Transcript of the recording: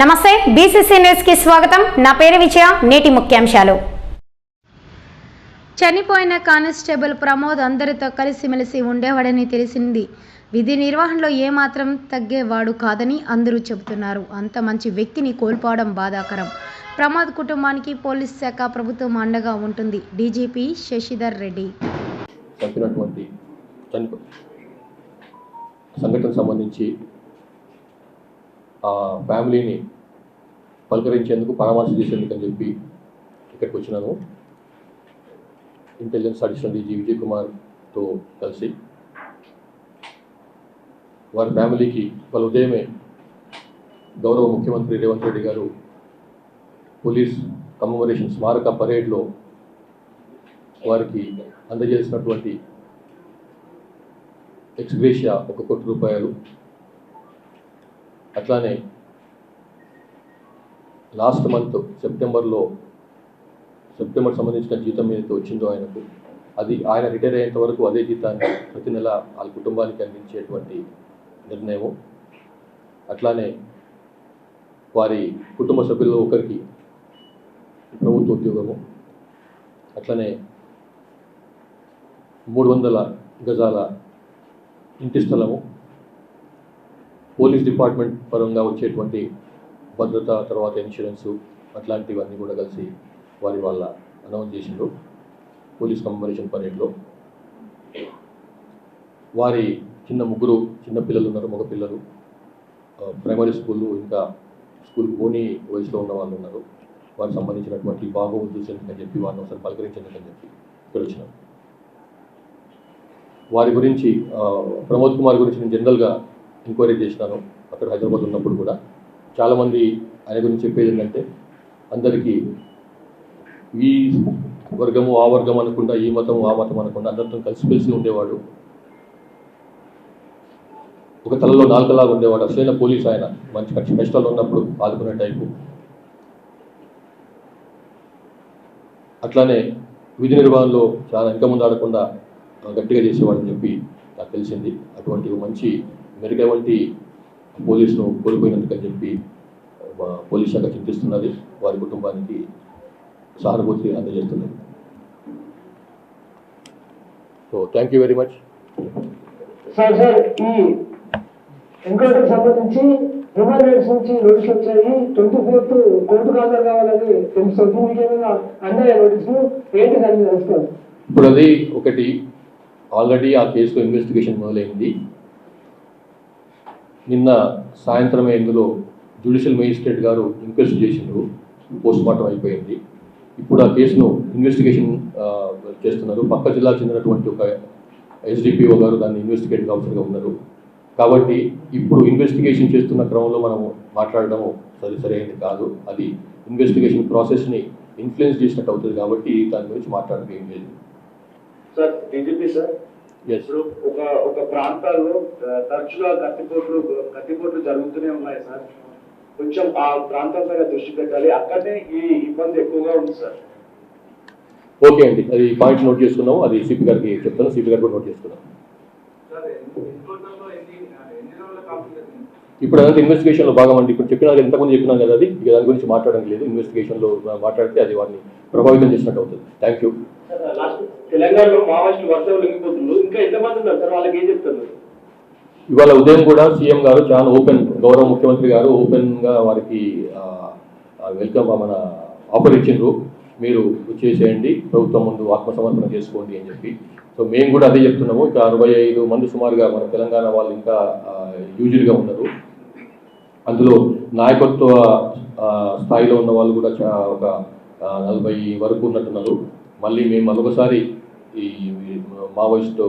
నమస్తే బీసీసీ న్యూస్కి స్వాగతం. నా పేరు విజయ నేటి ముఖ్యాంశాలు. చనిపోయిన కానిస్టేబుల్ ప్రమోద్ అందరితో కలిసిమెలిసి ఉండేవాడని తెలిసింది. విధి నిర్వహణలో ఏమాత్రం తగ్గేవాడు కాదని అందరూ చెబుతున్నారు. అంత మంచి వ్యక్తిని కోల్పోవడం బాధాకరం. ప్రమోద్ కుటుంబానికి పోలీస్ శాఖ ప్రభుత్వం అండగా ఉంటుంది. డీజీపీ శశిధర్ రెడ్డి. సంఘటనకు సంబంధించి ఫ్యామిలీని పలకరించేందుకు పరామర్శ చేసేందుకు అని చెప్పి ఇక్కడికి వచ్చినాను. ఇంటెలిజెన్స్ అడిషనల్ డీజీ విజయ్ కుమార్తో కలిసి వారి ఫ్యామిలీకి వాళ్ళ ఉదయమే గౌరవ ముఖ్యమంత్రి రేవంత్ రెడ్డి గారు పోలీస్ కమమరేషన్ స్మారక పరేడ్లో వారికి అందజేసినటువంటి ఎక్స్గ్రేషియా ఒక కోటి రూపాయలు అట్లానే లాస్ట్ మంత్ సెప్టెంబర్లో సెప్టెంబర్ సంబంధించిన జీతం ఏదైతే వచ్చిందో ఆయనకు అది ఆయన రిటైర్ అయ్యేంత వరకు అదే జీతాన్ని ప్రతి నెల వాళ్ళ కుటుంబానికి అందించేటువంటి నిర్ణయము. అట్లానే వారి కుటుంబ సభ్యుల్లో ఒకరికి ప్రభుత్వ ఉద్యోగము. అట్లనే మూడు వందల గజాల ఇంటి స్థలము. పోలీస్ డిపార్ట్మెంట్ పరంగా వచ్చేటువంటి భద్రత తర్వాత ఇన్సూరెన్సు అట్లాంటివన్నీ కూడా కలిసి వారి వాళ్ళ అనౌన్స్ చేసిండ్రు పోలీస్ కమమరేషన్ పరేడ్లో. వారి చిన్న ముగ్గురు చిన్న పిల్లలు ఉన్నారు మగ పిల్లలు. ప్రైమరీ స్కూళ్ళు ఇంకా స్కూల్ పోనీ వయసులో ఉన్న వాళ్ళు ఉన్నారు. వారికి సంబంధించినటువంటి బాగోగులు చూసేందుకని చెప్పి వారిని ఒకసారి పలకరించేందుకని చెప్పి ఇక్కడ వచ్చినాం. వారి గురించి ప్రమోద్ కుమార్ గురించి నేను జనరల్గా ఎంక్వైరీ చేసినాను అక్కడ హైదరాబాద్ ఉన్నప్పుడు కూడా. చాలామంది ఆయన గురించి చెప్పేది ఏంటంటే అందరికీ ఈ వర్గము ఆ వర్గం అనకుండా ఈ మతం ఆ మతం అనకుండా అందరితో కలిసిమెలిసి ఉండేవాడు. ఒక తలలో నాలుకలాగా ఉండేవాడు. అసలైన పోలీస్ ఆయన. మంచి కష్ట కష్టాలు ఉన్నప్పుడు ఆదుకునే టైపు. అట్లానే విధి నిర్వహణలో చాలా ఇంకా ముందు ఆడకుండా గట్టిగా చేసేవాడని చెప్పి నాకు తెలిసింది. అటువంటి మంచి మెరుగై వంటి పోలీసును కోల్పోయినందుకని చెప్పి పోలీస్ శాఖ చింతిస్తున్నది. వారి కుటుంబానికి సహానుభూతి అందజేస్తున్నది. So thank you very much sir sir ఈ ఎంక్వైరీకి సంబంధించి హ్యూమన్ రైట్స్ నుంచి నోటీస్ వచ్చాయి. ట్వంటీ ఫోర్త్ కోర్టుకు హాజరు కావాలని తెలుస్తుంది. మీకు ఏమైనా అన్నాయా నోటీసులు ఏంటి దాన్ని తెలుసుకోవాలి ఇప్పుడు అది ఒకటి. ఆల్రెడీ ఆ కేసులో ఇన్వెస్టిగేషన్ మొదలైంది. నిన్న సాయంత్రమే ఇందులో జ్యుడిషియల్ మేజిస్ట్రేట్ గారు ఇంక్వెస్ట్ చేసిండ్రు. పోస్ట్ మార్టం అయిపోయింది. ఇప్పుడు ఆ కేసును ఇన్వెస్టిగేషన్ చేస్తున్నారు. పక్క జిల్లాకు చెందినటువంటి ఒక ఎస్డిపిఓ గారు దాన్ని ఇన్వెస్టిగేటింగ్ ఆఫీసర్గా ఉన్నారు. కాబట్టి ఇప్పుడు ఇన్వెస్టిగేషన్ చేస్తున్న క్రమంలో మనము మాట్లాడడం సరి సరైనది కాదు. అది ఇన్వెస్టిగేషన్ ప్రాసెస్ని ఇన్ఫ్లుయెన్స్ చేసినట్టు అవుతుంది కాబట్టి దాని గురించి మాట్లాడడం ఏం లేదు. సార్ డీజీపీ సార్ ఇప్పుడు ఒక ఒక ప్రాంతాల్లో తరచుగా కత్తిపోట్లు కత్తిపోట్లు జరుగుతూనే ఉన్నాయి సార్. కొంచెం ఆ ప్రాంతం పైన దృష్టి పెట్టాలి. అక్కడనే ఈ ఇబ్బంది ఎక్కువగా ఉంది సార్. ఓకే అండి. అది పాయింట్ నోట్ చేసుకున్నాము. అది సిపి గారికి చెప్తాను. సిపి గారు కూడా నోట్ చేసుకున్నాం. ఇప్పుడు అదంతా ఇన్వెస్టిగేషన్లో భాగం అండి. ఇప్పుడు చెప్పినా ఎంతమంది చెప్పినాం కదా అది. ఇక దాని గురించి మాట్లాడడం లేదు. ఇన్వెస్టిగేషన్లో మాట్లాడితే అది వారిని ప్రభావితం చేసినట్టు అవుతుంది. థ్యాంక్ యూ తెలంగాణలో మావోయిస్టు వర్షాలు లొంగిపోతున్నారు. ఇంకా ఎంతమంది ఉన్నారు సార్? వాళ్ళకి ఏం చెప్తున్నారు? ఇవాళ ఉదయం కూడా సీఎం గారు చాలా ఓపెన్ గౌరవ ముఖ్యమంత్రి గారు ఓపెన్గా వారికి వెల్కమ్ మన ఆఫర్ ఇచ్చిండ్రు. మీరు చేసేయండి ప్రభుత్వం ముందు ఆత్మసమర్పణ చేసుకోండి అని చెప్పి. సో మేము కూడా అదే చెప్తున్నాము. ఇక అరవై ఐదు మంది సుమారుగా మన తెలంగాణ వాళ్ళు ఇంకా యూజువల్గా ఉన్నారు. అందులో నాయకత్వ స్థాయిలో ఉన్న వాళ్ళు కూడా ఒక నలభై వరకు ఉన్నట్టున్నారు. మళ్ళీ మేము మరొకసారి ఈ మావోయిస్ట్